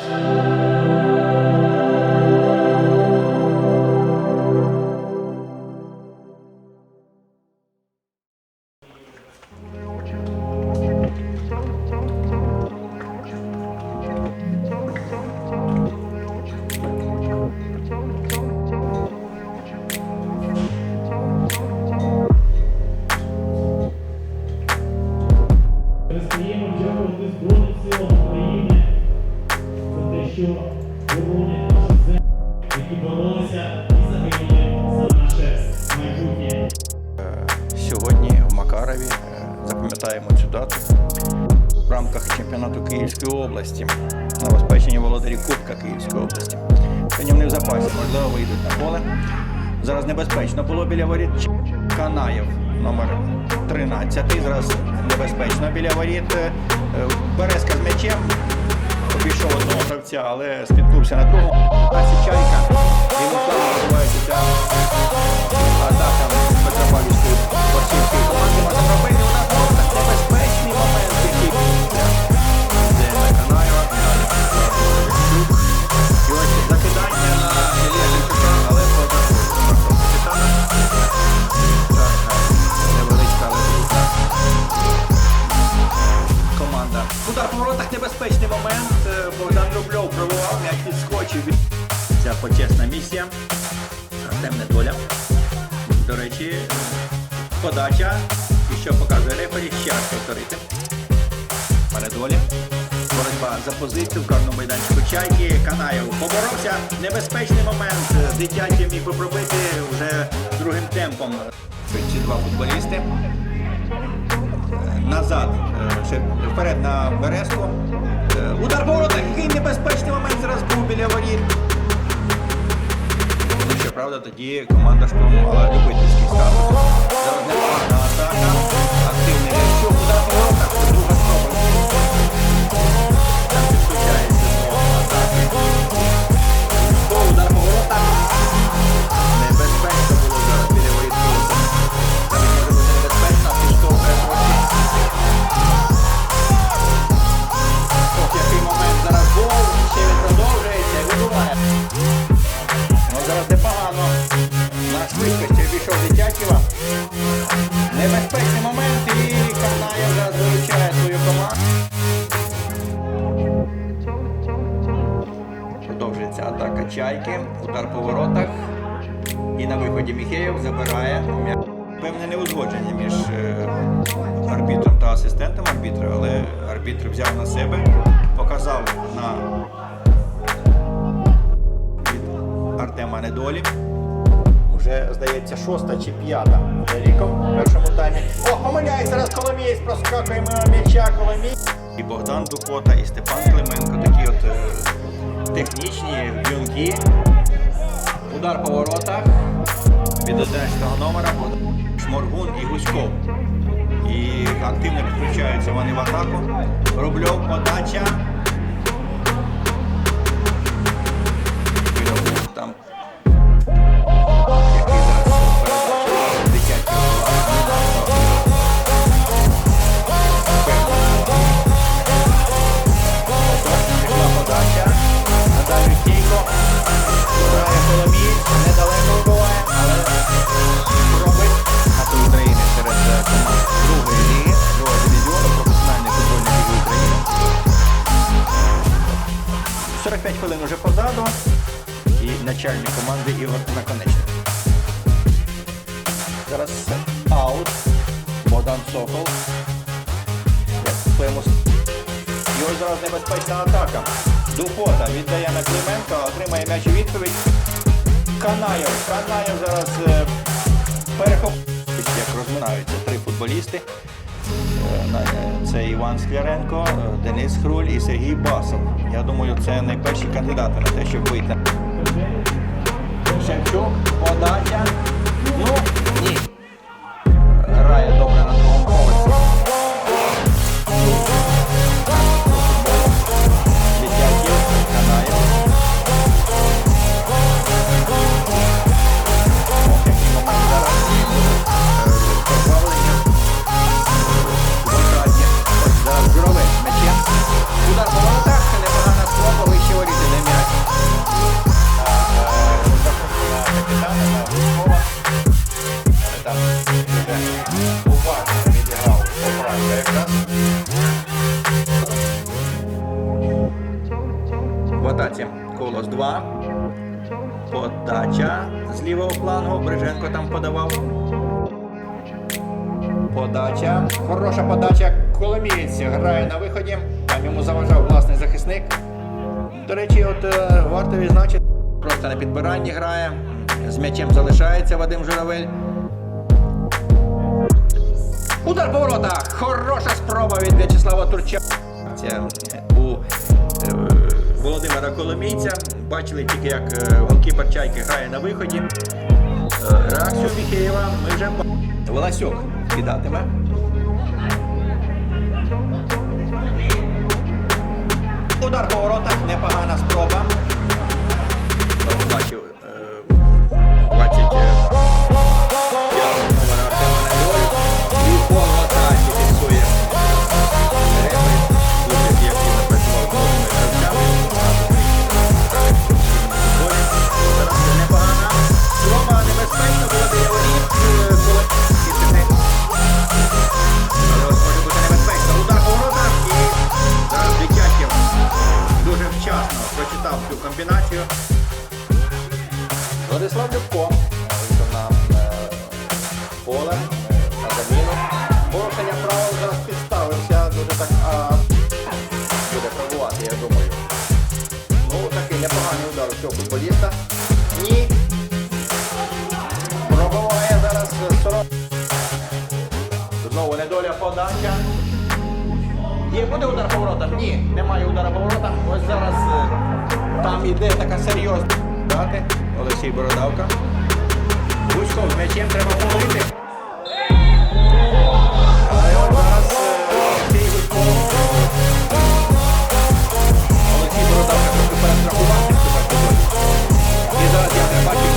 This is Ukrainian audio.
Cristo, Deus, Deus, Deus, Deus, що боронять нашу землю, які боролися і загинули за наше майбутнє. Сьогодні в Макарові е, запам'ятаємо цю дату в рамках чемпіонату Київської області новоспечені володарі Кубка Київської області. Сьогодні в запасі, можливо, вийдуть на поле. Зараз небезпечно було біля воріт Канаєв номер 13. Зараз небезпечно біля воріт. Е, Березка з м'ячем. Обійшов одного гравця, але спіткнувся на другого. А Чайка. І Муслава відбувається ця атака Петропавлівської борцівської почесна місія. Артем Недоля. До речі, подача. І що показує рефері, ще раз повторити. Передолі. Боротьба за позицію в карному майданчику Чайки. Канаєв поборовся. Небезпечний момент. Дитячий міг би пробити вже другим темпом. Ці два футболісти назад, е, ще вперед на Березку. Е, Удар по воротах, який небезпечний момент зараз був біля воріт. Щоправда, тоді команда штурмувала. Любительський І на виході Міхеєв забирає. Певне неузгодження між е, арбітром та асистентом арбітра, але арбітр взяв на себе, показав на від Артема Недолі. Уже, здається, шоста чи п'ята ріком в першому таймі. О, помиляється зараз Коломієць, проскакує мимо м'яча Коломій. І Богдан Дукота, і Степан Клименко, такі от е, технічні юнки. Удар по воротах від 11 номера Шморгун і Гуськов. І активно підключаються вони в атаку. Рубльов подача. 45 хвилин уже позаду. І начальник команди Ігор Наконечний. Зараз аут. Богдан Сокол. В і зараз небезпечна атака. Духота віддає на Клименко, отримає м'яч у відповідь. Канаєв. Канаєв зараз е, перехоплює, як розминаються три футболісти. Це Іван Скляренко, Денис Хруль і Сергій Басов. Я думаю, це найперші кандидати на те, щоб вийти. Шевчук, подача. Ну, ні. Колос 2. Подача з лівого флангу. Бриженко там подавав. Подача. Хороша подача. Коломієць грає на виході. Там йому заважав власний захисник. До речі, от е, варто відзначити. Просто на підбиранні грає. З м'ячем залишається Вадим Журавель. Удар по воротах! Хороша спроба від В'ячеслава Турча. У Володимира Коломійця. Бачили тільки, як е, голкіпер Чайки грає на виході. Е, Реакцію Міхеєва ми вже. Волосюк кидатиме. Удар по воротах, непогана спроба. подача. Є буде удар по воротах? Ні, немає удара по воротах. Ось зараз е, там іде така серйозна. Дати. Олексій Бородавка. Гусько з м'ячем треба полити. Е, Олексій Бородавка трохи перестрахувався І зараз я не бачу.